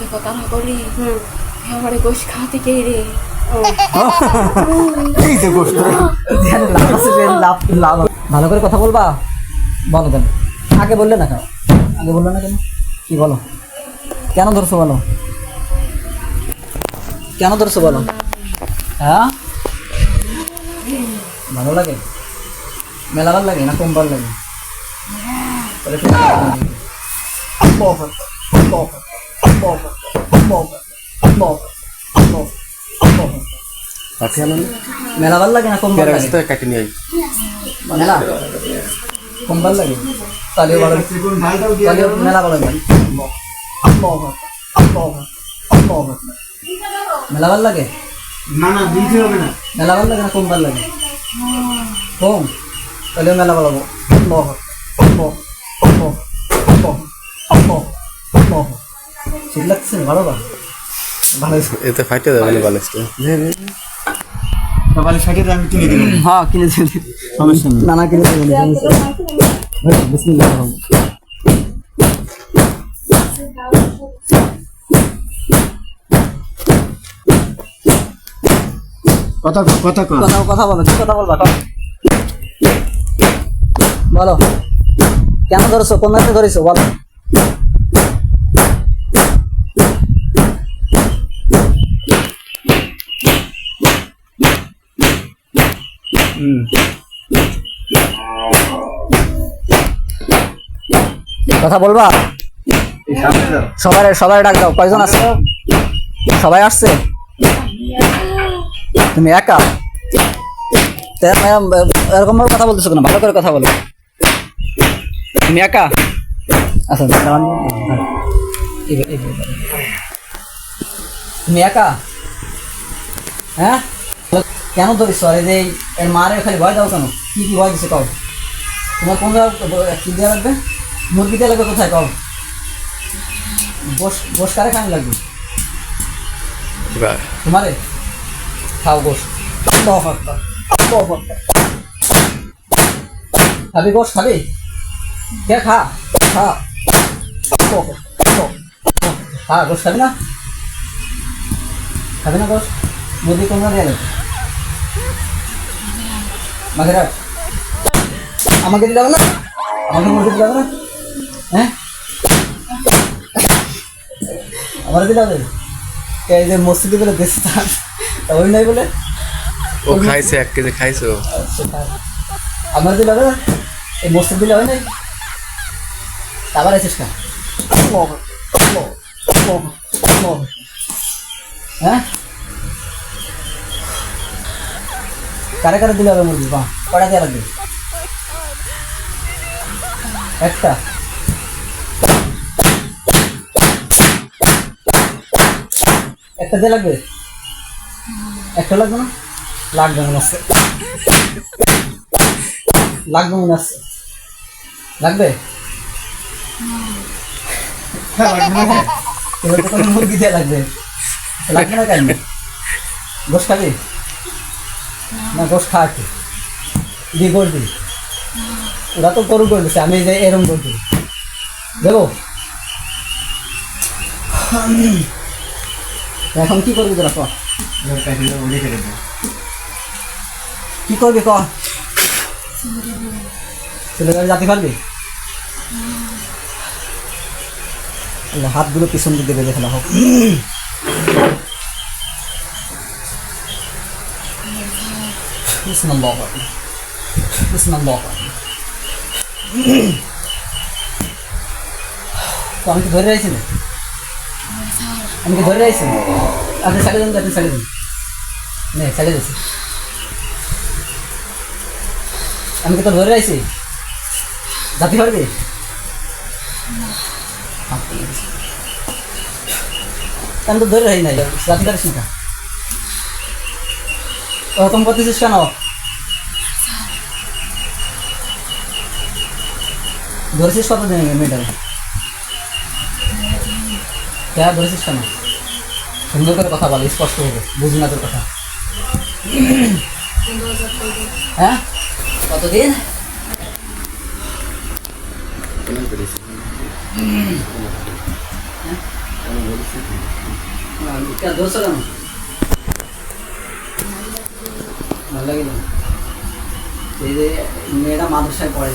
সাথে কথা না করি আমার গোশ খাওয়াতে কে রে? এই যে লাভ ভালো করে কথা বলবা? বলো কেন? আগে বললে না কেন? আগে বললে না কেন? কি বলো? কেন ধরছো বলো? কেন ধরছো বলো? হ্যাঁ? ভালো লাগে? মেলা ভালো লাগে না কম ভালো লাগে? তাহলে মেলা ভালো লাগে না? কম ভালো লাগে? কাটি নিয়ে মেলা? কম ভালো লাগে? তাহলে ভালো তাহলে মেলা ভালো লাগে। মেলা ভালো লাগে? না না দিতে হবে না। মেলা ভালো লাগে না? কম ভালো লাগে? কম? তাহলে মেলা ভালো ভালো এতে যাবে না বালিশটা কিনে হ্যাঁ কিনে দিবি সমস্যা নেই। নানা কিনে দিবি বিসমিল্লাহ কথা কও, কথা কথা কথা বলো কি কথা বলবা। বলো। কেন ধরেছো? কোন ধরেছো? বলো। কথা বলবা? সবাই সবাই ডাক দাও। কয়জন আছে? সবাই আসছে? তুমি একা? এরকম ভাবে কথা বলতেছো কেন? ভালো করে কথা বলো। তুমি একা? আচ্ছা দাঁড়ান। হ্যাঁ। তুমি একা? হ্যাঁ? কেন ধরিস আরে যে এর মারে খালি ভয় দাও কেন? কি কি ভয় দিছে কও? তোমার কোন কি দেওয়া লাগবে? মুরগি দেওয়া লাগবে কোথায় কও? গোস কারে খান লাগবে? তোমারে? খাও গোস খাবি গোস খাবি? কে খা? খা। খা গোস খাবি না? খাবি না গোস মুরগি কোন দিয়ে লাগবে? মাঝে রাখ আমাকে দিতে হবে না? আমাকে মুরগি দিতে হবে না? হ্যাঁ? আমার দিতে হবে? এই যে মসজিদে বলে দেশে থাক ওই নাই বলে? ও খাইছে এক কেজি খাইছে আচ্ছা। আমার দিলে হবে না? এই মসজিদ দিলে হয় নাই? আবার আছিস না হ্যাঁ? কারে কারে দিলে হবে মুরগি? বা কটা দেওয়া লাগবে একটা। একটা দিয়ে লাগবে? একটা লাগবে না? লাগবে মনে হচ্ছে। লাগবে মনে হচ্ছে। লাগবে? এবার তো মুরগি দিয়ে লাগবে। লাগবে না কেন? গোস খাবি? না গোস খা দি দি ওরা তো করে দিচ্ছে আমি যে এরম দিই দেবো। এখন কি করবি তোরা কর কি করবি, ক? যাতে পারবি হাতগুলো পিছন দিকে বেঁধে ফেলা হোক। বিসমিল্লাহ বিসমিল্লাহ তো আমি কি ধরে রয়েছি? না আমি কি ধরে রয়েছি? আপনি সাইডে দিন আপনি সাইডে দিন। নে সাইডে দিচ্ছি আমি কি তো ধরে রয়েছি? যাতে পারবি আমি তো ধরে রাখি নাই যাতে পারিস না। ওরকম করতেছিস কেন? ধরেছিস কত দিন মেয়েটারে হ্যাঁ ধরেছিস কেন? সুন্দর করে কথা বল, স্পষ্ট হবে বুঝি না তোর কথা। হ্যাঁ? কতদিন? কেন ধরছো কেন? ভালো লাগে না মেয়েরা মাদ্রাসায় পড়ে।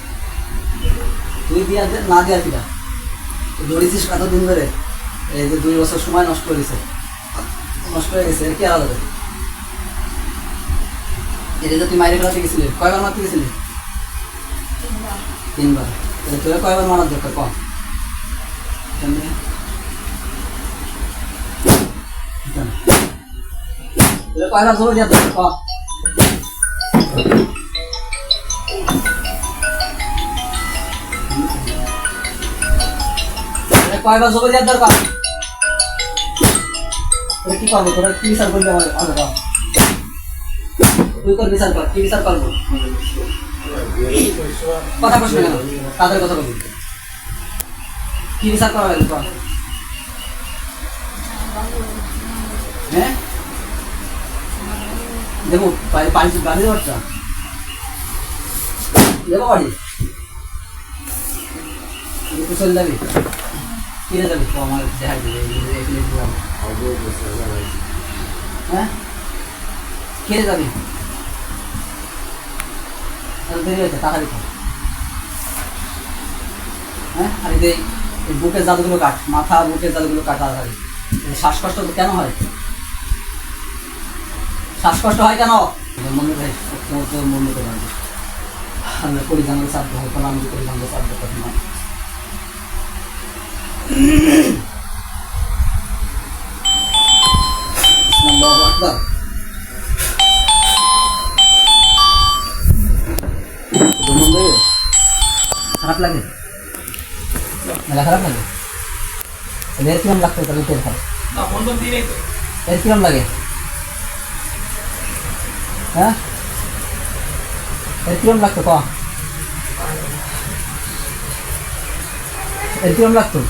তুই দিয়া না দেওয়ার কিনা? দৌড়েছিস কতদিন ধরে, এই যে দুই বছর সময় নষ্ট করেছে নষ্ট হয়ে গেছে কি আলাদা? এটা যে তুই মাইরে ফেলাতে গেছিলি, কয়বার মারতে গেছিলি? তিনবার। তাহলে তোরা কয়বার মারার দরকার কম? কয়বার জোরে দেওয়ার দরকার কম কয়বার জোরে দেওয়ার দরকার? তোরা কি করব? তোরা কি বিচার করবি আমাদের আমাদের কম তুই তোর বিচার কর, কি বিচার করব? কথা প্রশ্ন কেন? তাদের কথা বলবি কি বিচার করা লাগবে হ্যাঁ? বাড়ি বাড়ি বাড়ি বাচ্চা দেবো বাড়ি? চলে যাবি। কিনে যাবি তো আমার দিলাম হ্যাঁ? কিনে যাবি। দেরি হয়েছে, তাড়াতাড়ি হ্যাঁ? আর এই বুকের জাদুগুলো কাট, মাথা বুকের জাদুগুলো কাট তাড়াতাড়ি। শ্বাসকষ্ট তো কেন হয়? শ্বাসকষ্ট হয় কেন? মনে ভাই মনে করে আমরা করি জানলে চাপ হয় কোনো আমি করি জানলে চাপ কথা না আল্লাহু আকবার দমন দেবে খারাপ লাগে মেলা খারাপ লাগে তাহলে এর কিরম লাগতো তাহলে তেল খারাপ এর কিরম লাগে হ্যাঁ এর কিরম লাগতো ক এর কিরম লাগতো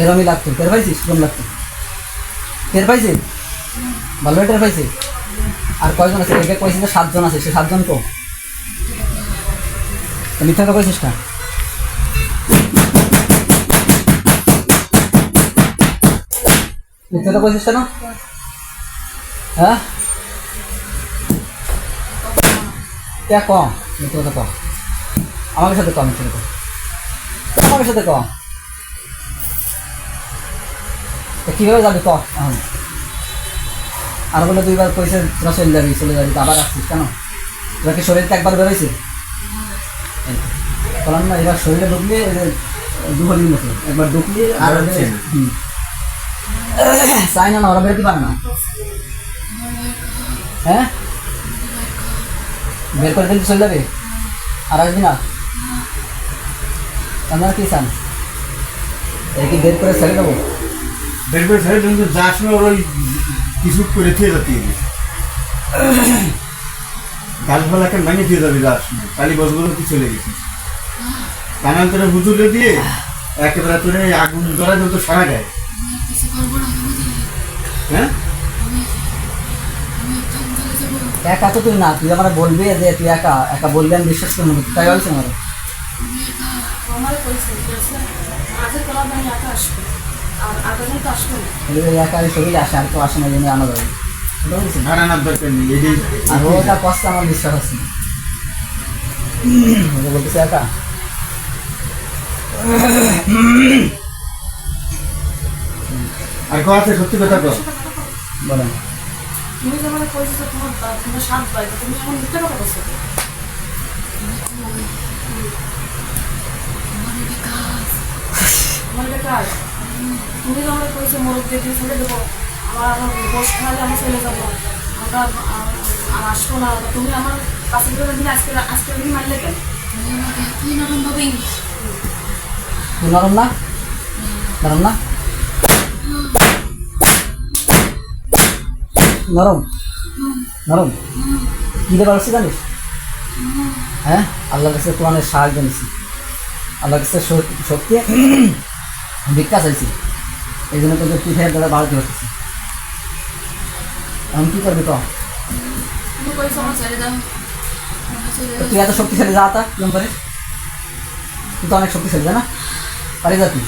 এরমই লাগতো টের পাইছিস? কিরম লাগতো টের পাইছিস ভালো টের পাইছিস আর কয়জন আছে? একে কয়েছে যে সাতজন আছে। সে সাতজন তো তা মিথ্যা কথা কইছিস না মিথ্যা কথা কইছিস কেন? হ্যাঁ? কে কম মিথ্যা কথা কম আমার সাথে কম মিথ্যা আমার সাথে কম কীভাবে যাবি ক এখন আর বলে দুইবার কইছে তোরা চলে যাবি চলে যাবি তা আবার আসছিস কেন? তোরা কি শরীরটা একবার বেরোইছে? বললাম না এবার শরীরে ঢুকলে দুহলির মতো একবার ঢুকলে আর। চাই না না ওরা বেরোতে পারে না। হ্যাঁ? বের করে দিলে চলে যাবে? আর আসবি না? আপনারা কি চান? কি বের করে ছেড়ে দেবো? দেখবে স্যার কিন্তু যার সময় ওরা ওই কিছু করে দিয়ে যাতে গাছপালাকে ভেঙে দিয়ে যাবে যার সময় কালী গছগুলো কি চলে গেছে। কানান্তরে বুতুলে দিয়ে একেবারে তোরে আগুন ধরা যত সারা গায় হ্যাঁ? একা তো তুই না তুই আমার বলবি যে তুই একা একা বললে আমি বিশ্বাস করব না তাই বলছি আমার। একা শরীরে আসে আর কেউ আসে না জন্য আনা যাবে আর ওটা কষ্ট আমার বিশ্বাস আছে বলতেছে একা আর কথা আছে সত্যি কথা তো বলেন তুমি যে আমার পয়সা তোমার তোমার সাত তুমি এখন মিথ্যা কথা বলছো আমার বেকার তুমি যে আমার পয়সা মোরগ দিয়ে দিয়ে ছেড়ে দেবো। আমার আমার বস খাওয়ালে আমি চলে যাব। আমরা আর আসব না। তুমি আমার কাছে করে দিন আজকে আজকে দিন মারলে কেন? তুই নরম না? নরম না? নরম? নরম? কী দিয়ে পারছি জানিস? হ্যাঁ? আল্লাহর কাছে কোরআনের সাহায্য নিছি। আল্লাহর কাছে শক্তি। ভিক্ষা চাইছি। এই জন্য তোকে পিঠের দ্বারা বাড়াতে হচ্ছে এখন কী করবি তো। তুই এত শক্তিশালী যা তা কেমন পারিস তুই তো অনেক শক্তিশালী যা না? পারিস যা তুই।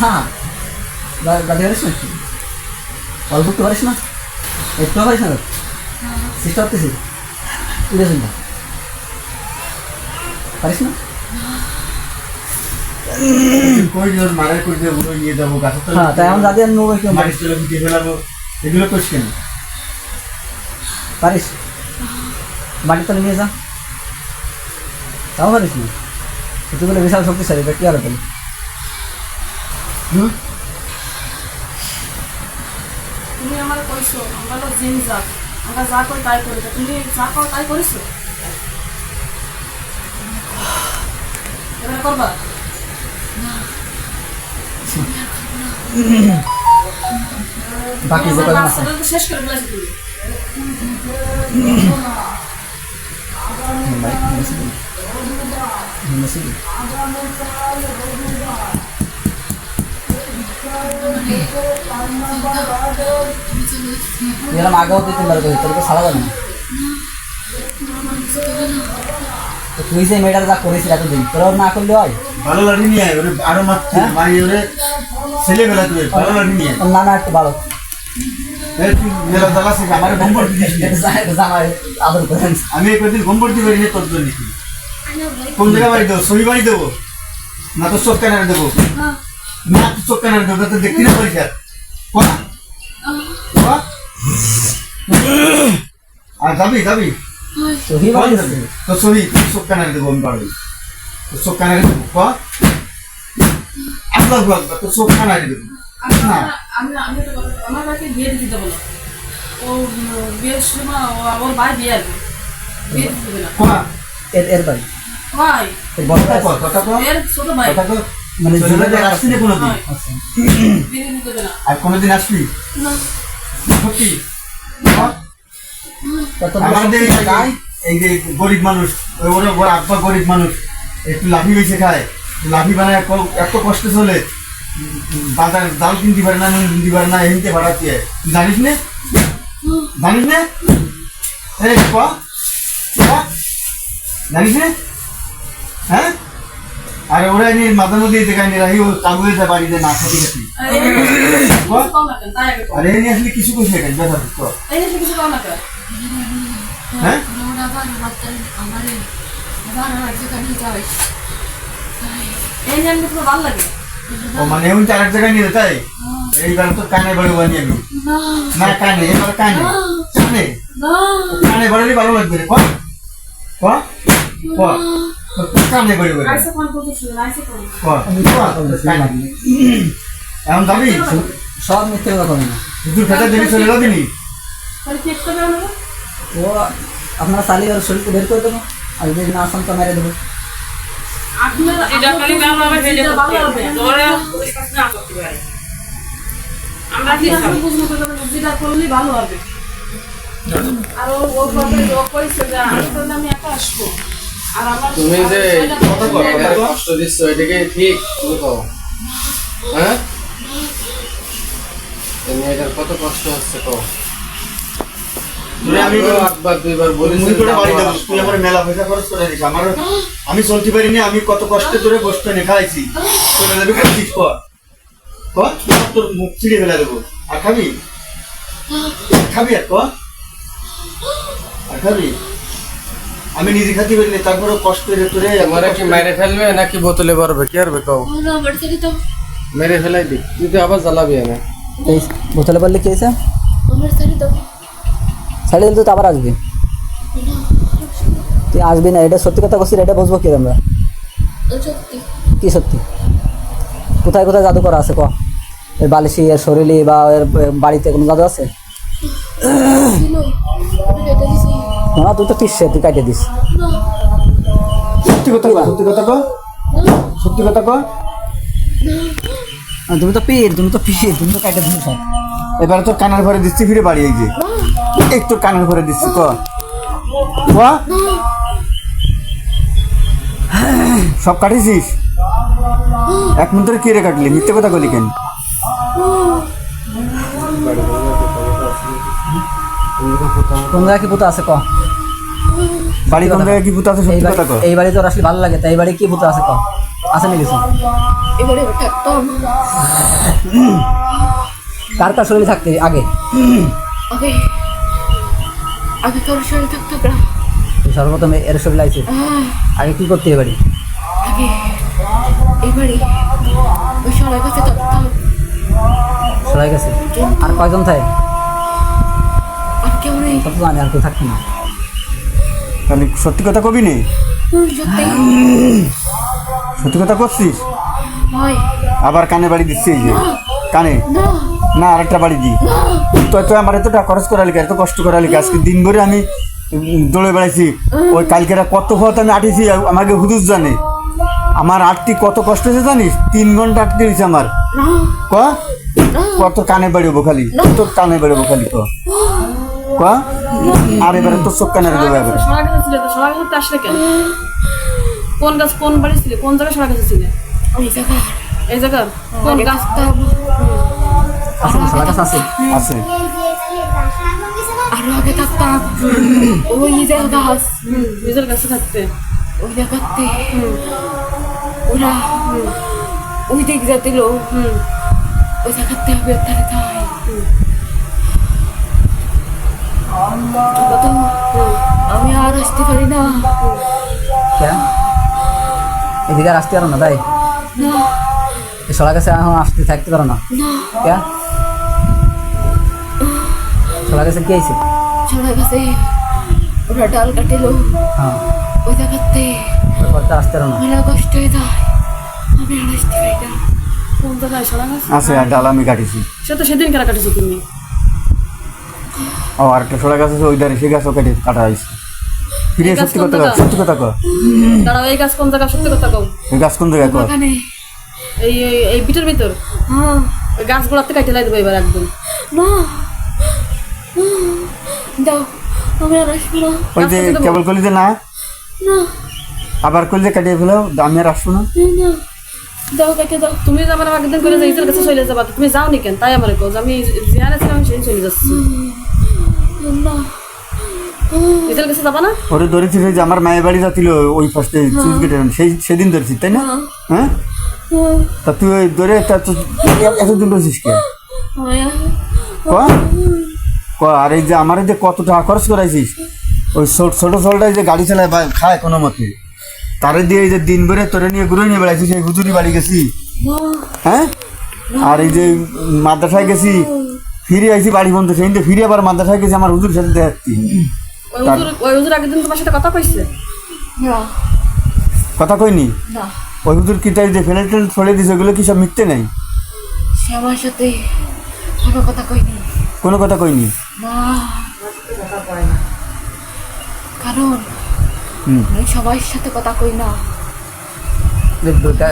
যা। গা- গাড়ি পারিস না অল্প একটু পারিস না? একটু পারিস না করতেছি। উড়ে শুনবা পারিস না? পারিস? বাড়ি তলে নিয়ে যা। তাও পারিস না? তুই বলে বিশাল শক্তিশালী এটা কি আর পেলি হুম? তুমি আমার কইছো আমরা তো জিম যাক আমরা যা করি তাই করি তুমি যা করো তাই করিছো? এবার করবা? বাকি শেষ করে আগেও তুই তিনবার তোর তো সারা যাবে না তুই যে মেয়েটার যা করেছিস এতদিন তোরা না করলে হয়? ভালো লাঠি নিয়ে আয় ওরে আরও মারতে। হ্যাঁ? মারি ওরে ছেলে বেলা তুই ভালো লাঠি নিয়ে না না একটু ভালো। আমি একদিন গম্বর দিতে পারি তোর জন্য কোন জায়গায় বাড়ি দেবো? সহি বাড়ি দেবো? না তো চোখ কানারে দেবো? না তো চোখ কানারে দেবো তো দেখতে না পারিস আর যাবি যাবি? তো সহি চোখ কানারে দেবো আমি পারবি তোর চোখ দেবো কোয়া আল্লাহ আকবার তোর চোখ দেবো। আমি আমি আমি তো আমার ভাইকে বিয়ে দিতে বলো ও বিয়ের সময় ওর ভাই বিয়ে আসবে। বিয়ে দিতে দেবে কোয়া এর ভাই? কথা কর কথা কর এর ছোট ভাই। কথা কর মানে জীবনে জীবনে না কোনোদিন? হয়। আচ্ছা। দেবে আর কোনোদিন সত্যি? আমাদের এই যে গরিব মানুষ ওরা ওর আব্বা গরিব মানুষ। একটু লাফি বেছে খায়। লাফি বানায় এত কষ্ট চলে। বাজার জাল কিনতে পারে না নুন কিনতে পারে না এমনিতে বাড়াতে হয়। তুই জানিস না? জানিস না? এই ক? ক? জানিস না? হ্যাঁ? আর ওরা নিয়ে মাথা মধ্যে দেখায় নিয়ে রাখি ও কাগজে যায় বাড়িতে না খাতে খাতি। আর না নিয়ে আসলে কিছু করছে কেন? কিছু না কেন? হ্যাঁ? এই ভালো লাগে। ও মানে এমন চার এক জায়গায় নিয়ে তাই এইবার তো কানে বাড়ি বানিয়ে আমি। না। না কানে এবার কানে। কানে? না। কানে বাড়ালে ভালো লাগবে রে কানে বাড়ি বাড়ি এখন যাবি? সব মিথ্যে কথা না। দুধুর খেতে দিবি চলে যাবি নি? ও আপনারা চালিয়ে শরীরকে বের করে দেবো। আর যদি না আসেন তো মেরে দেবো তুমি যে। কষ্ট দিচ্ছ এটাকে ঠিক হ্যাঁ? কত কষ্ট হচ্ছে তুই আমি আমি একবার দুইবার বলেছি মুই করে বাড়ি যাব তুই আমার মেলা খরচ আমার আমি চলতে পারিনি আমি কত কষ্ট করে বসতে নে খাইছি চলে যাবি তোর মুখ ছিঁড়ে ফেলে দেবো। আর খাবি? খাবি আর কর। আর খাবি? আমি নিজে খাতে পারিনি তারপরে কষ্ট করে তোরে তোমার কি মেরে ফেলবে নাকি বোতলে পারবে কি আরবে কও? মেরে ফেলাই দি তুই তো আবার জ্বালাবি না বোতলে পারলে কি আমার সাথে তো ছাড়িয়ে দিলে তো আবার আসবি। তুই আসবি না এটা সত্যি কথা বলছিস এটা বুঝব কি আমরা। কি সত্যি? কোথায় কোথায় জাদু করা আছে ক? এর বালিশি এর শরীরে বা এর বাড়িতে কোনো জাদু আছে? না তুই তো পিসছে তুই কাটে দিস। সত্যি কথা সত্যি কথা কর। সত্যি কথা আর তুমি তো পীর তুমি তো পীর তুমি তো কাটে দিস। এবারে তোর কানার ঘরে দিচ্ছি ফিরে বাড়ি এই তোর কানের ঘরে দিচ্ছি ক ক? সব কাটিছিস এক মিনিট ধরে কে রে কাটলি? মিথ্যে কথা বলি কেন? কোন জায়গায় কি পুতো আছে ক? বাড়ি কোন জায়গায় কি পুতা আছে এই সত্যি বাড়ি কথা কর এই বাড়ি তোর আসলে ভালো লাগে তাই এই বাড়ি কি পুতো আছে ক? আছে নি কিছু? কার কার শরীরে থাকতে আগে? আগে। আগে তোর শরীর থাকতো না সর্বপ্রথম এর শরীর লাগছে। আগে কি করতে এই বাড়ি আগে এবারে ওই সবাই কাছে থাকতাম সবাই গেছে? আর কয়জন থাকে? আর কেউ নেই। তত জানি আর কেউ থাকতো না। তাহলে সত্যি কথা কবি নে? হুম, সত্যি। কথা করছিস? আবার কানে বাড়ি দিচ্ছি যে? কানে? না। না, আরেকটা বাড়ি দি। তো তো আমার এতটা খরচ করালি এত কষ্ট করালি আজকে দিন ভরে আমি দৌড়ে বেড়াইছি। ওই কালকেরা কত পথ আমি আটিছি আমাকে হুদুস জানে। আমার আটটি কত কষ্ট হয়েছে জানিস? তিন ঘণ্টা আটটি হয়েছে আমার। ক? কত কানে বেরোবো খালি। তোর কানে বেরোবো খালি, ক। ক? আর এবারে তোর চোখ কানে দেবো এবারে। কেন গাছ কোন বাড়ি ছিল? কোন জায়গায় কাছে ছিল? ওই জায়গা, এই জায়গার কোন গাছ? আছে সবার কাছে আছে। আছে। আরও আগে থাকতাম। ওই জায়গা গাছ। নিজের কাছে থাকতে। ওই জায়গাতে ওরা ওই দিক যেতেল হুম ওই জায়গাতে হবে তারা যায় কত আমি আর আসতে পারি না। কেন? এদিকে আর আসতে পারো না তাই? না। সবার কাছে আসতে থাকতে পারো না। না। সবার কাছে কি আছে সবাই কাছে ওরা ডাল কাটিল। হ্যাঁ। ওই জায়গাতে তারপর তো আসতে না। মেলা কষ্ট হয়ে যায়। আমি আর আসতে পারি না। কোন জায়গায় সবার কাছে আছে আর ডাল আমি কাটিছি। সে তো সেদিন কেনা কাটেছো তুমি ও আরেকটা সোলা গাছ আছে ওই ধারে সে গাছও কেটে কাটা হয়েছে। ফিরে এই গাছ সত্যি কথা কর জায়গা? সত্যি কথা কর দাঁড়াও এই গাছ কোন জায়গা? সত্যি কথা কও। ওই গাছ কোন জায়গায় কর ওখানে এই এই- এই বিটের ভিতর? হ্যাঁ। গাছগুলোতে কাটে লাই দেবো এবার একদম। না দাও আসব না। ওই যে। কেবল করলি যে না? না। আবার করলে কাটিয়ে ফেলো আমি আর আসব না। না দাও কেটে দাও। তুমি যে আমার একদিন করে যে ইসের কাছে চলে যাবা তুমি যাও নি কেন? তাই আমার কো আমি জিয়ারে ছিলাম আমি সেই চলে যাচ্ছি। না। ইসের কাছে যাবা না? ওরে ধরেছি যে আমার মায়ের বাড়ি যাচ্ছিল ওই ফার্স্টে চুজ কেটে সেই সেদিন ধরেছিস তাই না? হ্যাঁ। তা তুই ধরে তা তো এতদিন ক? ক আর এই যে আমার এই যে কত টাকা খরচ করাইছিস? ওই ছোট ছোট ছোটটাই যে গাড়ি চালায় বা খায় কোনো মতে। তারে দিয়ে এই যে দিন ভরে তোরে নিয়ে ঘুরে নিয়ে বেড়াইছিস এই হুজুরি বাড়ি গেছি। হ্যাঁ? আর এই যে মাদ্রাসায় গেছি ফিরে আইছি বাড়ি বন্ধ সেই দিন ফিরে আবার মাদ্রাসায় গেছি আমার হুজুর সাথে দেখাচ্ছি ওই হুজুর হুজুর আগের দিন তোমার সাথে কথা কইছে? কথা কইনি? না। ওই হুজুর কিটাই যে ফেলে টেলে ছড়ে দিছে ওগুলো কি সব মিথ্যে নেই? সে আমার সাথে কথা কইনি। কোনো কথা কইনি? না কারণ আমি সবার সাথে কথা কই না।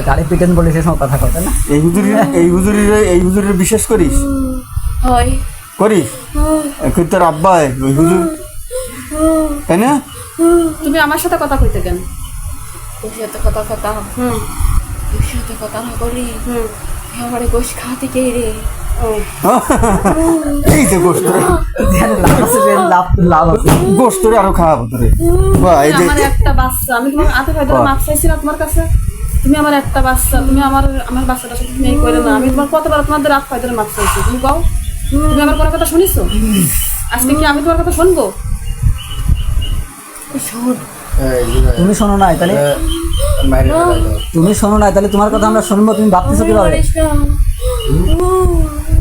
গাড়ি পিটেন বলে সে সময় কথা তাই না? এই হুজুরির এই হুজুরির এই হুজুরের বিশ্বাস করিস? হয়। করিস? এখন তোর আব্বা ওই হুজুর। তাই না? তুমি আমার সাথে কথা কইতে কেন? তোর সাথে কথা কথা হুম। তোর সাথে কথা না করি? হুম। আমার গোশ খাওয়াতে কে রে এই যে গোস্ত গোস্ত আরও খাওয়াবো তোরে। বাহ, এই যে আমার একটা বাচ্চা। আমি তোমার না তোমার কাছে। তুমি আমার একটা বাচ্চা। তুমি আমার আমার বাচ্চাটার সাথে তুমি এই করে না আমি তোমার কতবার তোমাদের রাত পাই ধরে মাপ চাইছি? তুমি কও। তুমি আমার কোনো কথা শুনিছো? আজকে কি আমি তোমার কথা শুনব? শোন তুমি শোনো নাই তাহলে তুমি শোনো নাই তাহলে তোমার কথা আমরা শুনব তুমি ভাবতেছো কীভাবে?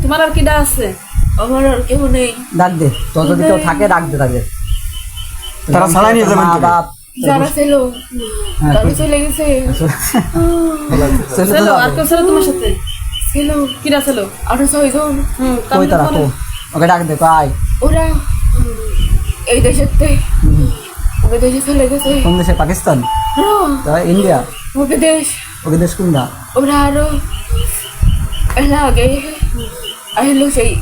তোমার আর কিডা আছে? আমার আর কেউ নেই। ডাক দে তোর যদি কেউ থাকে ডাক দে তাকে। তারা ছাড়াই নিয়ে যাবেন মা বাপ যারা ছিল। হ্যাঁ, তারা চলে গেছে। চলে আর কেউ ছিল তোমার সাথে? ছিল। কিরা ছিল? আরও ছয়জন কই তারা? ওকে ডাক দে আয় ওরা এই দেশেতে ওকে দেশে চলে গেছে। কোন দেশে? পাকিস্তান? না, ইন্ডিয়া? ওকে দেশ। ওকে দেশ কোনটা? ওরা আরও এর আগে আসলো সেই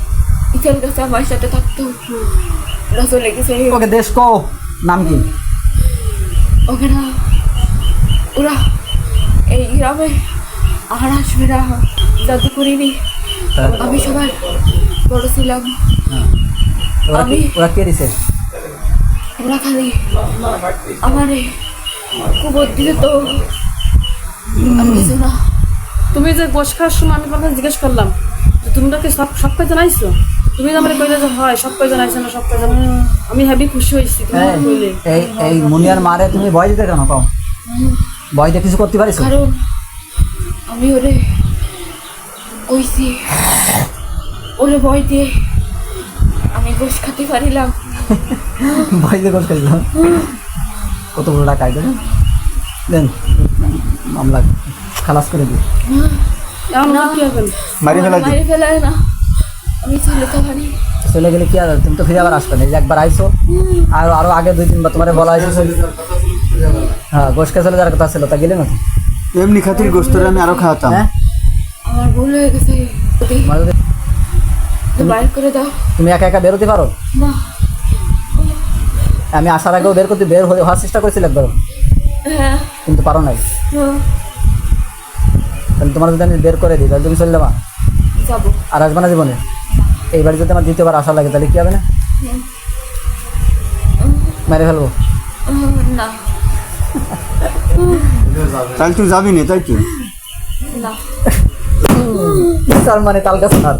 ইচাল কাছে আমার সাথে থাকতো। ওরা চলে গেছে। ওকে দেশ কও নাম কি? ওখানে ওরা এই গ্রামে আর আসবে না জাদু করিনি। আমি সবার বড় ছিলাম। আমি- ওরা কে দিছে? ওরা খালি আমারে কুবর দিলে তো। কিছু না। তুমি যে গোস খাওয়ার সময় আমি কথা জিজ্ঞেস করলাম যে তুমি নাকি সব সব কাজ জানাইছো তুমি আমার কইলে যে হয় সব কাজ জানাইছো না সব কাজ জানো আমি হেভি খুশি তুমি এই, কইলে। এই এই মুনিয়ার মারে তুমি ভয় দিতে কেন কও? ভয় দিয়ে কিছু করতে পারিস কারণ আমি ওরে কইছি ওরে ভয় দিয়ে আমি গোস খাতে পারিলাম। ভয় দিয়ে করতে কত বড় টাকা দেন দেন মামলা খালাস করে দিই মারি ফেলা দি মারি ফেলায় না চলে গেলে কি আর তুমি তো ফিরে আবার আসবে না এই যে একবার আইসো আর আরও আগে দুই তিনবার তোমার বলা হয়েছে হ্যাঁ গোসকে চলে যাওয়ার কথা ছিল তা গেলে না এমনি খাতির গোস্তরে আমি আরও খাওয়াতাম হ্যাঁ আমার ভুল হয়ে গেছে তোমার বাইর করে দাও তুমি একা একা বেরোতে পারো না আমি আসার আগেও বের করতে বের হয়ে হওয়ার চেষ্টা করেছিল একবার হ্যাঁ। কিন্তু পারো নাই। হ্যাঁ, তাহলে তোমার যদি আমি বের করে দিই তাহলে তুমি চলে যাবা? আর আসবে না জীবনে? এইবার যদি আমার দ্বিতীয়বার আসা লাগে তাহলে কি হবে না? মেরে ফেলব। তাহলে তুই যাবি না তাই কি তার মানে তাল গাছ আর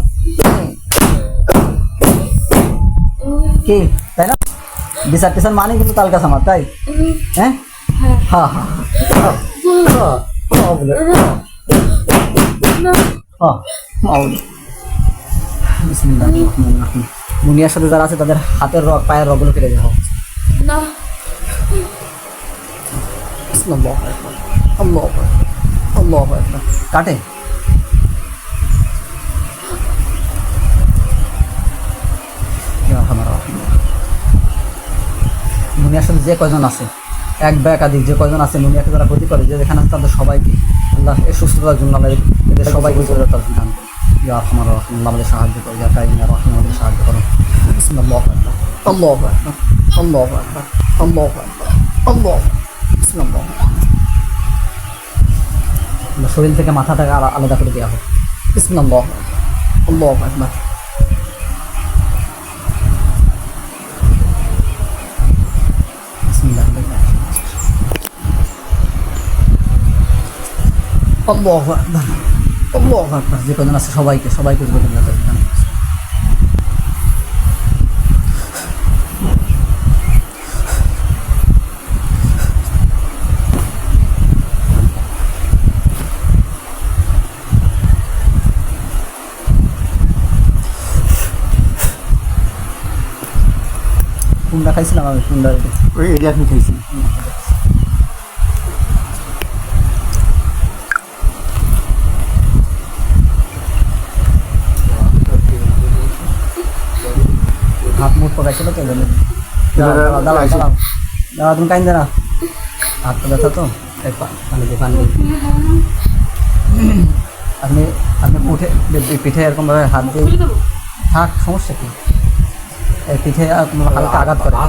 কি? তাই না? বিচার টিচার মানে কিন্তু তাল আমার তাই? হ্যাঁ? হ্যাঁ। হ্যাঁ হ্যাঁ। মুনিয়ার সাথে যারা আছে তাদের হাতের রগ পায়ের রগগুলো কেটে হোক। না। আল্লাহু আল্লাহু আল্লাহু কাটে ইয়া আরহামার রাহিমিন। মুনিয়ার সাথে যে কয়জন আছে, এক বা একাধিক যে কয়জন আছে মুনিয়াকে যারা ক্ষতি করে, যে যেখানে আছে তাদের সবাইকে আল্লাহ এই সুস্থতার জন্য আল্লাহ এদের সবাইকে করে তার দান করো ইয়া আরহামার রাহিম আল্লাহ আমাদের সাহায্য করো ইয়া কাইম ইয়া রহিম, আমাদের সাহায্য করো আল্লাহু আল্লাহু আল্লাহু আল্লাহু আল্লাহ শরীর থেকে মাথাটাকে আলাদা করে দেওয়া হোক। বিসমিল্লাহ, আল্লাহু আকবার বিসমিল্লাহ আল্লাহু আকবার আল্লাহু আকবার যে কজন আছে সবাইকে সবাইকে যে কজন আছে কুন্ডা খাইছিলাম আমি কুন্ডা ওই এরিয়া আপনি খাইছি পকাইছিল তো জন্য দাঁড়াও দাঁড়াও দাঁড়াও দাঁড়াও। তুমি কাইন না। হাত তো ব্যথা তো। পা- পানি দিয়ে পানি আপনি আপনি উঠে পিঠে এরকম ভাবে হাত দিয়ে থাক সমস্যা কি? এই পিঠে হালকা আঘাত করে। করে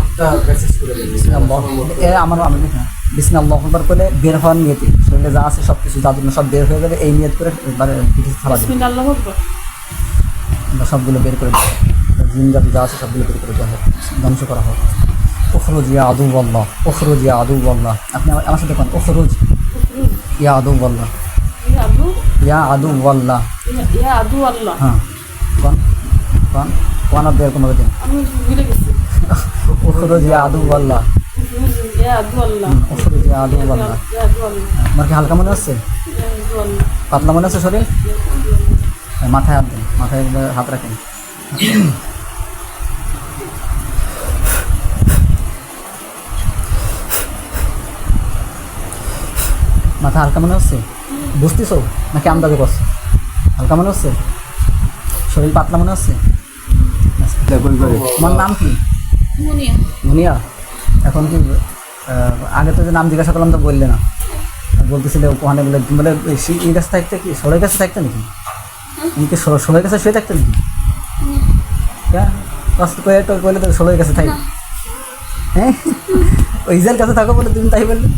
দেবে। আমার আমি না। বিসমিল্লাহ আকবার বের হওয়ার নিয়তে। শরীরে যা আছে সব কিছু যাদের সব বের হয়ে যাবে এই নিয়ত করে এবারে পিঠে থালা দেবে। সবগুলো বের করে হোক। জিন জাতি যা আছে সবগুলো বের করে দেওয়া হোক ধ্বংস করা হোক। ওখরুজ ইয়া আদু বল্লাহ ওখরুজ ইয়া আদু বল্লাহ আপনি আমার সাথে কোন ওখরুজ ইয়া আদু বল্লাহ ইয়া আদু বল্লাহ ইয়া- আদু আল্লাহ হ্যাঁ। কোন কোন কোন আপনি এরকম ভাবে দিন ওখরুজ ইয়া আদু বল্লাহ ইয়া আদু আল্লাহ ওখরুজ ইয়া আদু বল্লাহ আমার কি হালকা মনে আল্লাহ পাতলা মনে আছে শরীর হ্যাঁ, মাথায় হাত দিন মাথায় হাত রাখেন। মাথা হালকা মনে হচ্ছে? বুঝতেছো? নাকি আন্দাজে করছ? হালকা মনে হচ্ছে? শরীর পাতলা মনে হচ্ছে? তোমার নাম কি? মুনিয়া। এখন কি আগে তো যে নাম জিজ্ঞাসা করলাম তো বললে না। বলতেছিলে ওখানে বলে বলে এই কাছে থাকতে কি? সবাই কাছে থাকতে নাকি? তুমি কি সবাই কাছে শুয়ে থাকতে নাকি? হ্যাঁ? তো ষোলোর কাছে থাকি। হ্যাঁ? ওই কাছে থাকো বলে তুমি তাই বললে?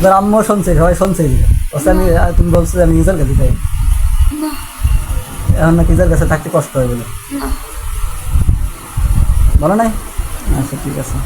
এবার আম্মু শুনছে সবাই শুনছে আমি তুমি বলছো যে আমি নিজের কাছে তাই এখন নাকি নিজের কাছে থাকতে কষ্ট হয় বলে। বলো নাই? আচ্ছা ঠিক আছে।